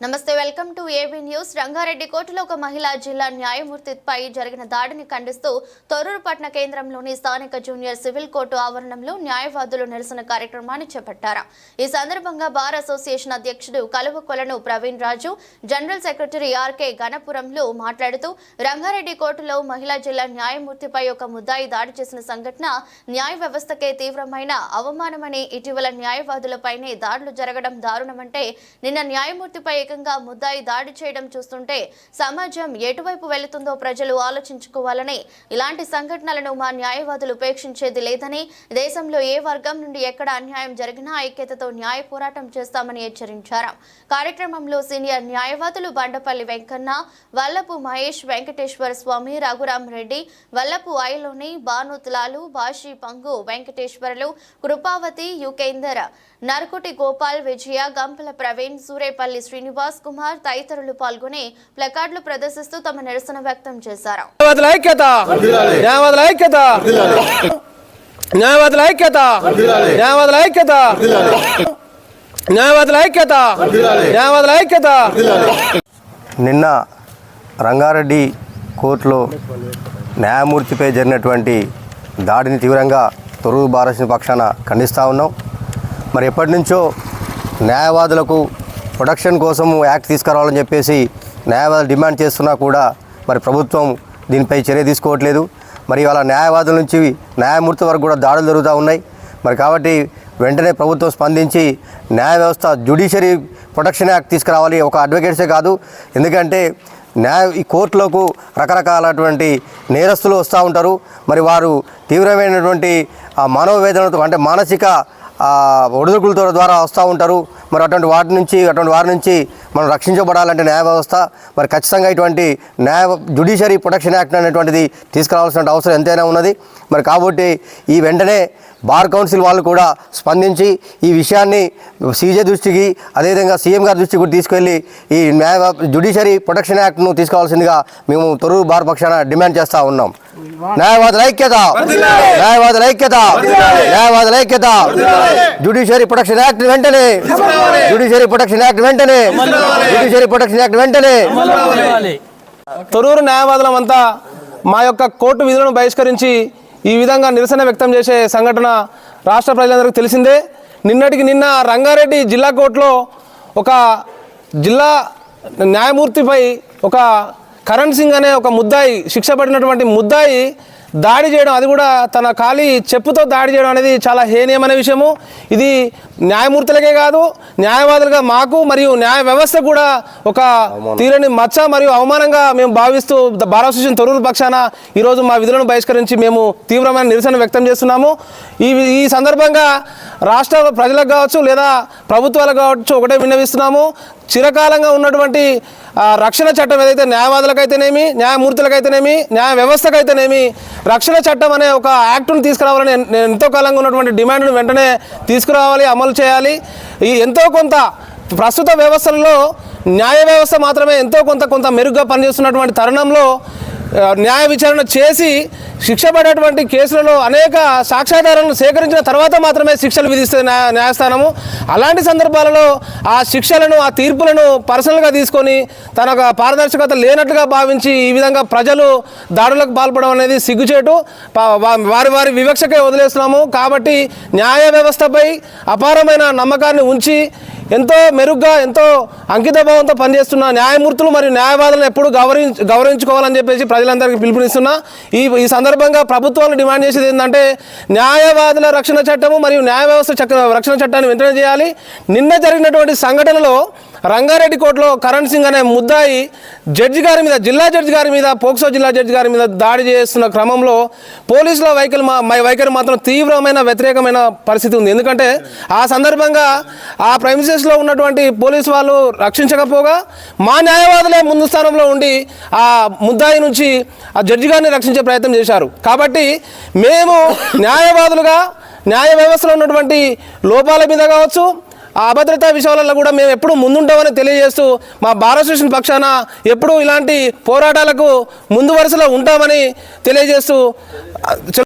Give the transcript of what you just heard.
నమస్తే welcome to A B news. Rangareddy కోర్టులో ఒక మహిళా జిల్లా న్యాయమూర్తిపై జరిగిన దాడిని ఖండిస్తూ తొర్రూరు పట్టణ కేంద్రంలోని స్థానిక జూనియర్ సివిల్ కోర్టు ఆవరణంలో న్యాయవాదులు నిరసన కార్యక్రమాన్ని చేపట్టారు. ఈ సందర్భంగా బార్ అసోసియేషన్ అధ్యక్షుడు Kaluvakolanu Praveen Raju general secretary R K గణపురంలో మాట్లాడుతూ రంగారెడ్డి కోర్టులో మహిళా జిల్లా న్యాయమూర్తిపై ఒక ముద్దాయి దాడి చేసిన సంఘటన న్యాయ వ్యవస్థకే తీవ్రమైన అవమానమని ఇటీవల న్యాయవాదులపైనే దాడులు జరగడం దారుణమంటే నిన్న న్యాయమూర్తిపై ఏకంగా ముద్దాయి దాడి చేయడం చూస్తుంటే సమాజం ఎటువైపు వెళుతుందో ప్రజలు ఆలోచించుకోవాలని ఇలాంటి సంఘటనలను మా న్యాయవాదులు ఉపేక్షించేది లేదని దేశంలో ఏ వర్గం నుండి ఎక్కడ అన్యాయం జరిగినా ఐక్యతతో న్యాయ పోరాటం చేస్తామని హెచ్చరించారు. కార్యక్రమంలో సీనియర్ న్యాయవాదులు బండపల్లి వెంకన్న వల్లపు మహేష్ వెంకటేశ్వర స్వామి రఘురాం రెడ్డి వల్లపు ఐలోని భానుతులాలు బాషి పంగు వెంకటేశ్వరులు కృపావతి యుకేందర్ నర్కుటి గోపాల్ విజయ గంపల ప్రవీణ్ సూరేపల్లి శ్రీనివాస్ కుమార్ తదితరులు పాల్గొని ప్లకార్డులు ప్రదర్శిస్తూ తమ నిరసన వ్యక్తం చేశారు. న్యాయవాదుల ఐక్యత! న్యాయవాదుల ఐక్యత! న్యాయవాదుల ఐక్యత! న్యాయవాదుల ఐక్యత! న్యాయవాదుల ఐక్యత! న్యాయవాదుల ఐక్యత! నిన్న రంగారెడ్డి కోర్టులో న్యాయమూర్తిపై జరిగినటువంటి దాడిని తీవ్రంగా తొరుగు భారత పక్షాన ఖండిస్తూ ఉన్నాం. మరి ఎప్పటి నుంచో న్యాయవాదులకు ప్రొడక్షన్ కోసం యాక్ట్ తీసుకురావాలని చెప్పేసి న్యాయవాదులు డిమాండ్ చేస్తున్నా కూడా మరి ప్రభుత్వం దీనిపై చర్య తీసుకోవట్లేదు. మరి ఇవాళ న్యాయవాదుల నుంచి న్యాయమూర్తి వరకు కూడా దాడులు జరుగుతూ ఉన్నాయి. మరి కాబట్టి వెంటనే ప్రభుత్వం స్పందించి న్యాయ వ్యవస్థ జ్యుడిషియరీ ప్రొటెక్షన్ యాక్ట్ తీసుకురావాలి. ఒక అడ్వకేట్సే కాదు. ఎందుకంటే న్యాయ ఈ కోర్టులకు రకరకాలటువంటి నేరస్తులు వస్తూ ఉంటారు. మరి వారు తీవ్రమైనటువంటి మానవ వేదనతో అంటే మానసిక ఆ, ఒడిదుడుకులతో ద్వారా వస్తూ ఉంటారు. మరి అటువంటి వాటి నుంచి అటువంటి వారి నుంచి మనం రక్షించబడాలంటే న్యాయ వ్యవస్థ. మరి ఖచ్చితంగా ఇటువంటి న్యాయ జుడిషియరీ ప్రొటెక్షన్ యాక్ట్ అనేటువంటిది తీసుకురావాల్సిన అవసరం ఎంతైనా ఉన్నది. మరి కాబట్టి ఈ వెంటనే బార్ కౌన్సిల్ వాళ్ళు కూడా స్పందించి ఈ విషయాన్ని సీజే దృష్టికి అదేవిధంగా సీఎం గారి దృష్టికి కూడా తీసుకెళ్ళి ఈ న్యాయ జుడిషియరీ ప్రొటెక్షన్ యాక్ట్ను తీసుకోవాల్సిందిగా మేము తొరూరు బార్ పక్షాన డిమాండ్ చేస్తూ ఉన్నాం. న్యాయవాదుల ఐక్యత. న్యాయవాదుల ఐక్యత. న్యాయవాదుల ఐక్యత. జ్యుడిషియరీ ప్రొటెక్షన్ యాక్ట్ వెంటనే. జ్యుడిషియరీ ప్రొటెక్షన్ యాక్ట్ వెంటనే. జ్యుడిషియరీ ప్రొటెక్షన్ యాక్ట్ వెంటనే. తొరూరు న్యాయవాదులం అంతా మా యొక్క కోర్టు విధులను బహిష్కరించి ఈ విధంగా నిరసన వ్యక్తం చేసే సంఘటన రాష్ట్ర ప్రజలందరికీ తెలిసిందే. నిన్నటికి నిన్న రంగారెడ్డి జిల్లా కోర్టులో ఒక జిల్లా న్యాయమూర్తిపై ఒక కరణ్ సింగ్ అనే ఒక ముద్దాయి శిక్ష పడినటువంటి ముద్దాయి దాడి చేయడం అది కూడా తన ఖాళీ చెప్పుతో దాడి చేయడం అనేది చాలా హేనీయమైన విషయము. ఇది న్యాయమూర్తులకే కాదు న్యాయవాదులుగా మాకు మరియు న్యాయ వ్యవస్థ కూడా ఒక తీరని మచ్చ మరియు అవమానంగా మేము భావిస్తూ బార్ అసోసియేషన్ తొరూరు పక్షాన ఈరోజు మా విధులను బహిష్కరించి మేము తీవ్రమైన నిరసన వ్యక్తం చేస్తున్నాము. ఈ ఈ సందర్భంగా రాష్ట్ర ప్రజలకు కావచ్చు లేదా ప్రభుత్వాలకు కావచ్చు ఒకటే విన్నవిస్తున్నాము. చిరకాలంగా ఉన్నటువంటి రక్షణ చట్టం ఏదైతే న్యాయవాదులకైతేనేమి న్యాయమూర్తులకైతేనేమి న్యాయ వ్యవస్థకైతేనేమి రక్షణ చట్టం అనే ఒక యాక్ట్ను తీసుకురావాలని ఎంతో కాలంగా ఉన్నటువంటి డిమాండ్ను వెంటనే తీసుకురావాలి అమలు చేయాలి. ఈ ఎంతో కొంత ప్రస్తుత వ్యవస్థల్లో న్యాయ వ్యవస్థ మాత్రమే ఎంతో కొంత కొంత మెరుగ్గా పనిచేస్తున్నటువంటి తరుణంలో న్యాయ విచారణ చేసి శిక్ష పడేటువంటి కేసులలో అనేక సాక్ష్యాధారాలను సేకరించిన తర్వాత మాత్రమే శిక్షలు విధిస్తుంది న్యాయస్థానము. అలాంటి సందర్భాలలో ఆ శిక్షలను ఆ తీర్పులను పర్సనల్గా తీసుకొని తన ఒక పారదర్శకత లేనట్టుగా భావించి ఈ విధంగా ప్రజలు దాడులకు పాల్పడడం అనేది సిగ్గుచేటు. వారి వారి వివక్షకే వదిలేస్తున్నాము. కాబట్టి న్యాయ వ్యవస్థపై అపారమైన నమ్మకాన్ని ఉంచి ఎంతో మెరుగ్గా ఎంతో అంకితభావంతో పనిచేస్తున్న న్యాయమూర్తులు మరియు న్యాయవాదులను ఎప్పుడు గౌరవించ గౌరవించుకోవాలని చెప్పేసి ప్రజలందరికీ పిలుపునిస్తున్నా. ఈ ఈ సందర్భంగా ప్రభుత్వాలు డిమాండ్ చేసేది ఏంటంటే న్యాయవాదుల రక్షణ చట్టము మరియు న్యాయ వ్యవస్థ రక్షణ చట్టాన్ని వెంటనే చేయాలి. నిన్న జరిగినటువంటి సంఘటనలో రంగారెడ్డి కోర్టులో కరణ్ సింగ్ అనే ముద్దాయి జడ్జి గారి మీద జిల్లా జడ్జి గారి మీద పోక్సో జిల్లా జడ్జి గారి మీద దాడి చేస్తున్న క్రమంలో పోలీసుల వైఖరి మా వైఖరి మాత్రం తీవ్రమైన వ్యతిరేకమైన పరిస్థితి ఉంది. ఎందుకంటే ఆ సందర్భంగా ఆ ప్రైమిసెస్లో ఉన్నటువంటి పోలీసు వాళ్ళు రక్షించకపోగా మా న్యాయవాదులే ముందు స్థానంలో ఉండి ఆ ముద్దాయి నుంచి ఆ జడ్జి గారిని రక్షించే ప్రయత్నం చేశారు. కాబట్టి మేము న్యాయవాదులుగా న్యాయ వ్యవస్థలో ఉన్నటువంటి లోపాల మీద కావచ్చు ఆ అభద్రతా విషయాలలో కూడా మేము ఎప్పుడు ముందుంటామని తెలియజేస్తూ మా భారత స్టేషన్ పక్షాన ఎప్పుడూ ఇలాంటి పోరాటాలకు ముందు వరుసలో ఉంటామని తెలియజేస్తూ